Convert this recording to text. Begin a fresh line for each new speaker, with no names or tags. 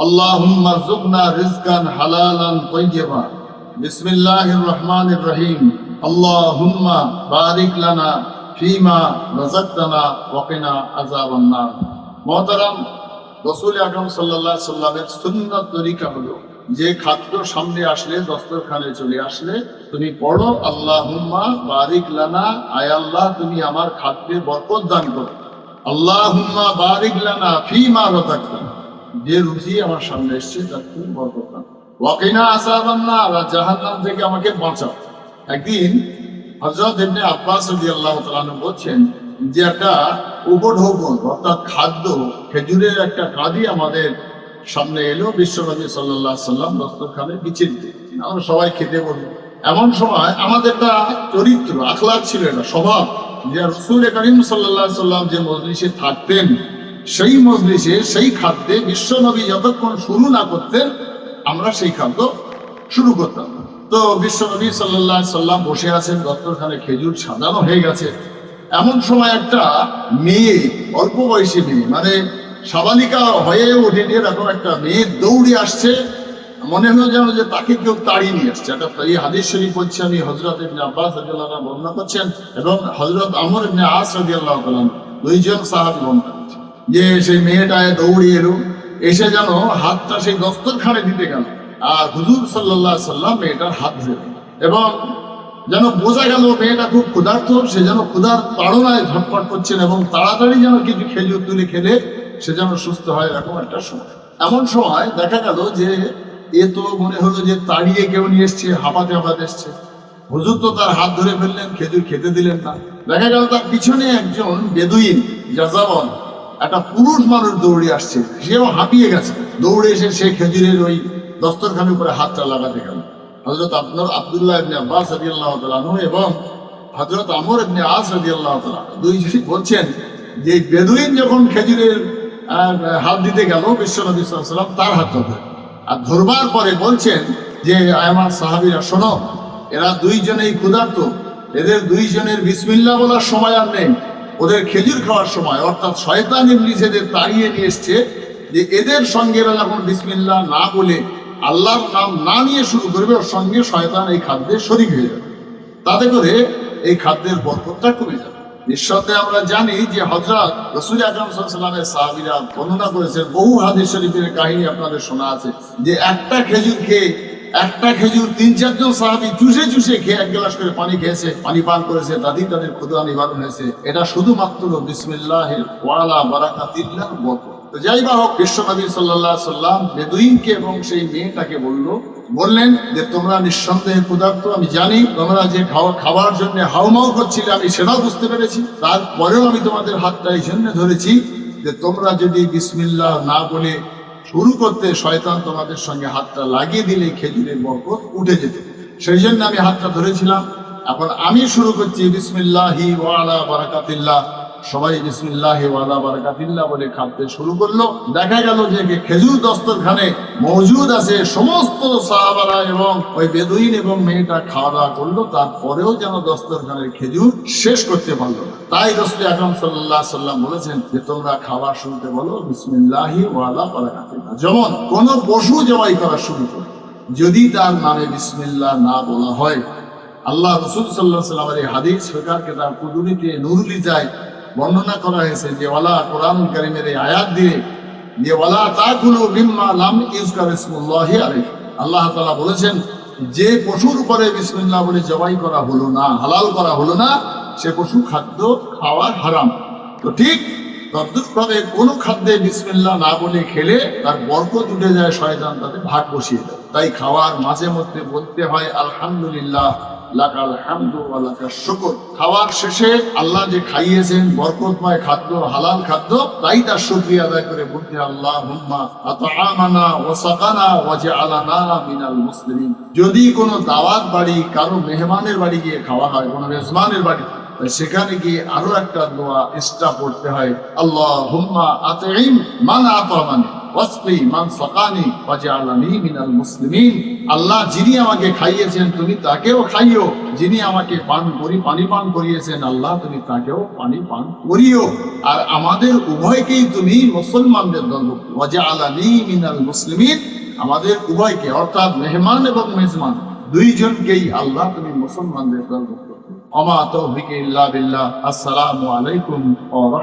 اللهم ارزقنا رزقا حلالا طيبا بسم الله الرحمن الرحيم اللهم بارك لنا فيما رزقتنا وقنا عذاب النار محترم রসুল আকরম সাল্লাহ সাল্লামের সুন্নত তরিকা হলো যে খাদ্য সামনে আসলে দস্তরখানে চলে আসলে তুমি পড়ো আল্লাহ হুম্মা বারিক লানা আয় আল্লাহ তুমি আমার খাদ্যে বরকত দান করো আল্লাহ হুম্মা বারিক লানা ফি মা রতাক্তানা যে রুজি আমার সামনে এসছে তার তুমি বরকত ওয়াকিনা আসাবান্না আর জাহান্নাম থেকে আমাকে বাঁচাও। একদিন হজরত এমনি আব্বাস আল্লাহ তালু বলছেন, যে একটা উপঢৌকন, অর্থাৎ খাদ্য, খেজুরের একটা কাঁদি আমাদের সামনে এলো বিশ্বনবী সাল্লাহ সাল্লাম দস্তরখানে বিচিত আমরা সবাই খেতে বলি এমন সময় আমাদের একটা চরিত্র আখলাক ছিল এটা, স্বভাব। যে রসুল করিম সাল্লাহ সাল্লাম যে মজলিসে থাকতেন সেই মজলিসে, সেই খাদ্যে বিশ্বনবী যতক্ষণ শুরু না করতেন আমরা সেই খাদ্য শুরু করতাম। তো বিশ্বনবী সাল্লাহ সাল্লাম বসে আছেন দত্তরখানে খেজুর সাজানো হয়ে গেছে। এমন সময় একটা মেয়ে, অল্প বয়সী মেয়ে মানে সাবালিকা হয়ে ওঠেনি এরকম একটা মেয়ে দৌড়ে আসছে। মনে হলো যেন যে তাকে কেউ তাড়িয়ে নিয়ে আসছে। একটা এই হাদিস শরীফ বলছে আমি হজরত ইবনে আব্বাস রাদিয়াল্লাহু আনহু বর্ণনা করছেন এবং হজরত আমর ইবনে আস রাদিয়াল্লাহু তাআলা দুইজন সাহাবী বর্ণনা করছেন। যে সেই মেয়েটায় দৌড়ে এলো, এসে যেন হাতটা সেই দস্তরখানে দিতে গেল। আর হুজুর আলাইহি সাল্লাম মেয়েটার হাত ধরে এবং যেন বোঝা গেল মেয়েটা খুব ক্ষুধার্ত, সে যেন ক্ষুধার তাড়নায় ঝটপট করছেন এবং তাড়াতাড়ি যেন কিছু খেজুর তুলে খেলে সে যেন সুস্থ হয়, এরকম একটা সময়। এমন সময় দেখা গেল যে এ তো মনে হলো যে তাড়িয়ে কেউ নিয়ে এসছে, হাঁপাতে হাঁপাতে এসছে। হুজুর তো তার হাত ধরে ফেললেন, খেজুর খেতে দিলেন না। দেখা গেল তার পিছনে একজন বেদুইন যাযাবন একটা পুরুষ মানুষ দৌড়ে আসছে, সেও হাঁপিয়ে গেছে। দৌড়ে এসে সে খেজুরের ওই দস্তরখানের উপরে হাতটা লাগাতে গেল। হজরত আপনার আবদুল্লাহ ইবনে আব্বাস রাদিয়াল্লাহু তাআলা আনহু এবং হজরত আমর ইবনে আস রাদিয়াল্লাহু তাআলা দুইজনই বলছেন যে বেদুইন যখন খেজুরের হাত দিতে গেল সাল্লাল্লাহু আলাইহি সাল্লাম তার হাত ধরে আর ধরবার পরে বলছেন যে, আমার সাহাবিরা, শোনো, এরা দুইজনেই ক্ষুধার্ত। এদের দুইজনের বিসমিল্লাহ বলার সময় আর নেই। ওদের খেজুর খাওয়ার সময়, অর্থাৎ শয়তান ইবলিস তাড়িয়ে নিয়ে এসছে যে এদের সঙ্গে এরা যখন বিসমিল্লা না বলে আল্লাহর নাম না নিয়ে শুরু করবে, ওর সঙ্গে শয়তান এই খাদ্যে শরিক হয়ে যাবে। তাতে করে এই খাদ্যের বরকতটা কমে যাবে। নিঃসন্দেহে আমরা জানি যে হজরত রসুল আকরম সাল্লামের সাহাবিরা বর্ণনা করেছেন, বহু হাদিস শরীফের কাহিনী আপনাদের শোনা আছে যে একটা খেজুর খেয়ে একটা খেজুর তিন চারজন সাহাবি চুষে চুষে খেয়ে এক গ্লাস করে পানি খেয়েছে, পানি পান করেছে, তাদের তাদের ক্ষুদা নিবারণ হয়েছে। এটা শুধুমাত্র বিসমিল্লাহের ওয়ালা বারাকাতিল্লাহর বরকত তো যাই বা হোক বিশ্বনবী সাল্লাহ সাল্লাম বেদুইনকে এবং সেই মেয়েটাকে বলল, বললেন যে, তোমরা নিঃসন্দেহে ক্ষুধার্ত, আমি জানি তোমরা যে খাওয়া খাবার জন্য হাউমাউ করছিলে, আমি সেটাও বুঝতে পেরেছি। তারপরেও আমি তোমাদের হাতটা এই জন্য ধরেছি যে, তোমরা যদি বিসমিল্লাহ না বলে শুরু করতে শয়তান তোমাদের সঙ্গে হাতটা লাগিয়ে দিলে খেজুরের বরকত উঠে যেত। সেই জন্য আমি হাতটা ধরেছিলাম। এখন আমি শুরু করছি বিসমিল্লাহি ওয়ালা বারাকাতিল্লাহ। সবাই বিসমিল্লাহি ওয়ালা বারাকাতিল্লাহ বলে খাদ্য শুরু করল। দেখা গেল যে খেজুর দস্তরখানে মজুদ আছে সমস্ত সাহাবারা এবং ওই বেদুইন এবং মেয়েটা খাওয়া দাওয়া করল। তারপরেও যেন দস্তরখানের খেজুর শেষ করতে পারল তাই রসুল আকরম সাল্লাহ সাল্লাম বলেছেন যে, তোমরা খাওয়া শুনতে বলো বিসমিল্লাহি ওয়ালা বারাকাতিল্লাহ। যেমন কোন পশু জবাই করা শুরু করে। যদি তার নামে বিসমিল্লাহ না বলা হয়, আল্লাহ রসুল সাল্লাহ সাল্লামের এই হাদিস ফেকার কেতাব কুদুরিতে নুরুলি যায় বর্ণনা করা হয়েছে যে, ওয়ালা কোরআন কারিমের এই আয়াত দিয়ে, যে, ওয়ালা তাকুলু মিম্মা লাম ইউজকার ইসমুল্লাহি আল্লাহ তাআলা বলেছেন, যে পশুর উপরে বিসমিল্লাহ বলে জবাই করা হলো না, হালাল করা হলো না, সে পশু খাদ্য খাওয়া হারাম। তো ঠিক তদ্রুপভাবে কোনো খাদ্যে বিসমিল্লাহ না বলে খেলে তার বরকত উঠে যায় শয়তান তাতে ভাগ বসিয়ে দেয়। তাই খাওয়ার মাঝে মধ্যে বলতে হয়, আলহামদুলিল্লাহ, লাকাল হামদু খাওয়ার শেষে আল্লাহ যে খাইয়েছেন, বরকতময় খাদ্য, হালাল খাদ্য, তাই তার শুকরিয়া আদায় করে বলতে আল্লাহ হুম্মা আতআমানা ওয়া সাকানা ওয়া জাআলানা মিনাল মুসলিমিন। যদি কোনো দাওয়াত বাড়ি কারও মেহমানের বাড়ি গিয়ে খাওয়া হয়, কোনো মেজমানের বাড়ি সেখানে গিয়ে আরও একটা দোয়া এক্সট্রা পড়তে হয়। আল্লাহ হুম্মা আতঈম মান মান মিনাল মুসলিমিন। আল্লাহ যিনি আমাকে খাইয়েছেন, তুমি তাকেও খাইও। যিনি আমাকে পান করি, পানি পান করিয়েছেন, আল্লাহ তুমি তাকেও পানি পান করিও। আর আমাদের উভয়কেই তুমি মুসলমানদের দল ওয়াজআলানি মিনাল মুসলিমিন, আমাদের উভয়কে, অর্থাৎ মেহমান এবং মেজমান, দুইজনকেই আল্লাহ তুমি মুসলমানদের দল অমা তৌফিক ইল্লা বিল্লাহ। আসসালামু আলাইকুম ওয়া